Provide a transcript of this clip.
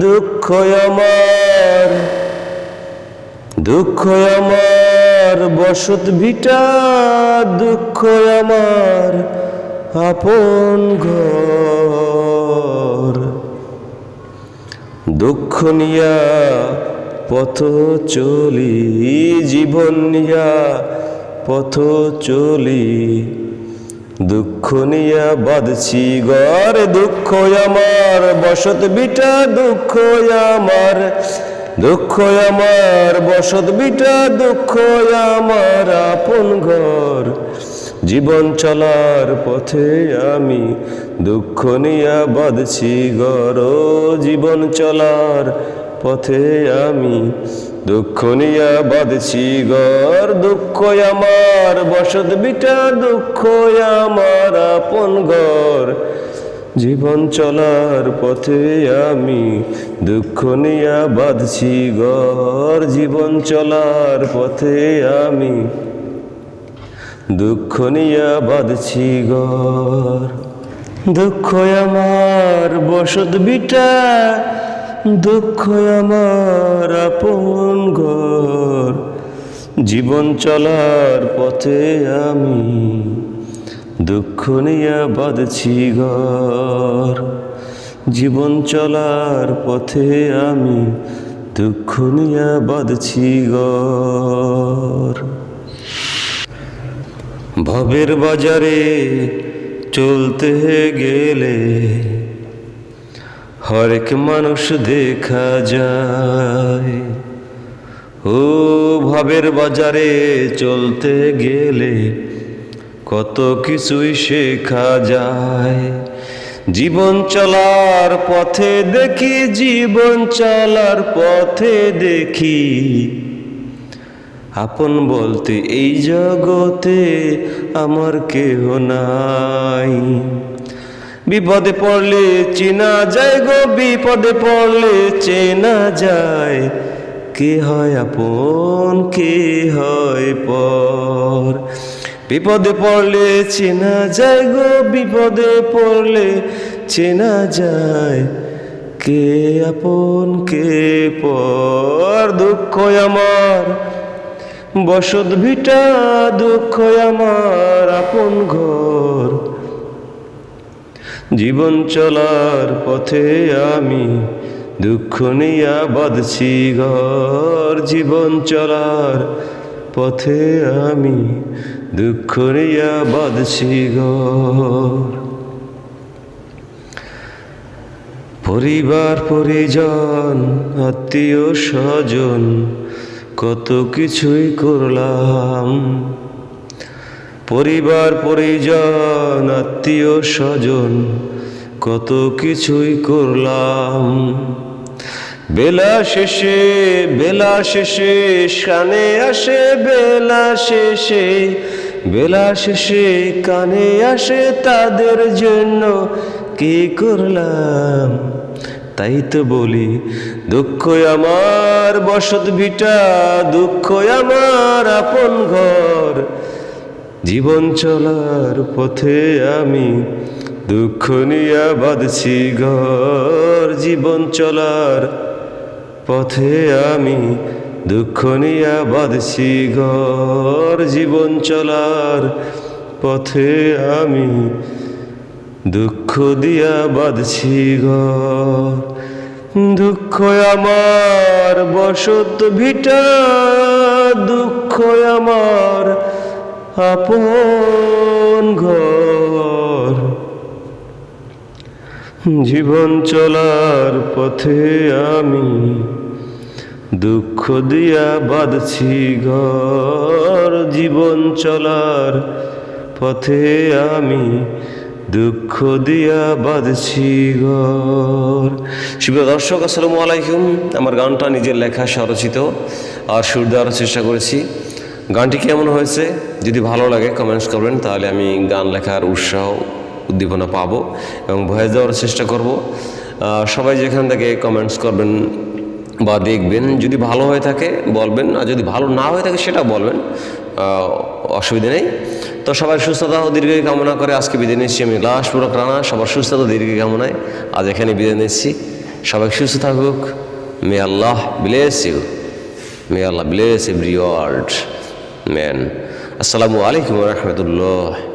দুঃখ আমার দুঃখ আমার, বসত ভিটা, দুঃখ আমার আপন ঘর। দুঃখ নিয়া পথ চলি, জীবন নিয়া পথ চলি। দুঃখ নিয়া বাঁধছি ঘর, দুঃখ আমার, বসত বিটা দুঃখ আমার। দুঃখ আমার, বসত বিটা দুঃখ আমার, আপন ঘর। জীবন চলার পথে আমি দুঃখ নিয়া বাঁধছি গর জীবন চলার পথে আমি দুঃখ নিয়া বাঁধছি গর দুঃখ আমার। বসত বিটা, দুঃখ আমার আপন ঘর। জীবন চলার পথে আমি দুঃখ নিয়া বাঁধছি গর জীবন চলার পথে আমি দুঃখ নিয়া বাঁধছি গর দুঃখ আমার, বসত বিটা দুঃখ আমার আপন ঘর। জীবন চলার পথে আমি দুঃখ নিয়া বাঁধছি ঘর। জীবন চলার পথে আমি দুঃখ নিয়া বাঁধছি ঘর। ভবের বাজারে চলতে গেলে হরেক মানুষ দেখা যায়। ও ভবের বাজারে চলতে গেলে কত কিছুই শেখা যায়। জীবন চলার পথে দেখি, জীবন চলার পথে দেখি। আপন বলতে এই জগতে আমার কেহ নাই। বিপদে পড়লে চেনা যায় গো, বিপদে পড়লে চেনা যায়। কে হয় আপন, কে হয় পর? বিপদে পড়লে চেনা যায় গো, বিপদে পড়লে চেনা যায়। কে আপন, কে পর? দুঃখ আমার, বসত ভিটা দুঃখ আমার, আপন ঘর। জীবন চলার পথে আমি দুঃখ নিয়া বাঁধছি, ঘর জীবন চলার পথে আমি দুঃখ নিয়া বাঁধছি, ঘর। পরিবার, পরিজন, আত্মীয়, স্বজন, কত কিছুই করলাম। পরিবার, পরিজন, আত্মীয়, স্বজন, কত কিছুই করলাম। বেলা শেষে বেলা শেষে, কানে আসে, বেলা শেষে বেলা শেষে, কানে আসে তাদের জন্য কি করলাম? তাই তো বলি দুঃখ আমার, বসত ভিটা দুঃখ আমার আপন ঘর। জীবন চলার পথে আমি দুঃখ নিয়া বাঁধছি, ঘর জীবন চলার পথে আমি দুঃখ নিয়া বাঁধছি, ঘর জীবন চলার পথে আমি দুঃখ দিয়া বাঁধছি, ঘর দুঃখ আমার বসত ভিটা, দুঃখ আমার আপন ঘর। জীবন চলার পথে আমি দুঃখ দিয়া বাঁধছি ঘর। জীবন চলার পথে আমি দুঃখ দিয়া বাঁধছি ঘর। সুপ্রিয় দর্শক, আসসালামু আলাইকুম। আমার গানটা নিজের লেখা স্বরচিত। আর সুর দেওয়ার চেষ্টা করেছি। গানটি কেমন হয়েছে? যদি ভালো লাগে কমেন্টস করবেন, তাহলে আমি গান লেখার উৎসাহ উদ্দীপনা পাব এবং ভয়েস দেওয়ার চেষ্টা করব। সবাই যেখান থেকে কমেন্টস করবেন বা দেখবেন, যদি ভালো হয়ে থাকে, বলবেন, আর যদি ভালো না হয়ে থাকে সেটা বলবেন অসুবিধে নেই। তো সবার সুস্থতা ও দীর্ঘ কামনা করে আজকে বিদায় নিচ্ছি আমি লাশ পুরো রানা সবার সুস্থতা দীর্ঘ কামনায় আজ এখানে বিদায় নিচ্ছি। সবাই সুস্থ থাকুক। May Allah bless you may Allah bless every world man আসসালামু আলাইকুম রহমতুল্লাহ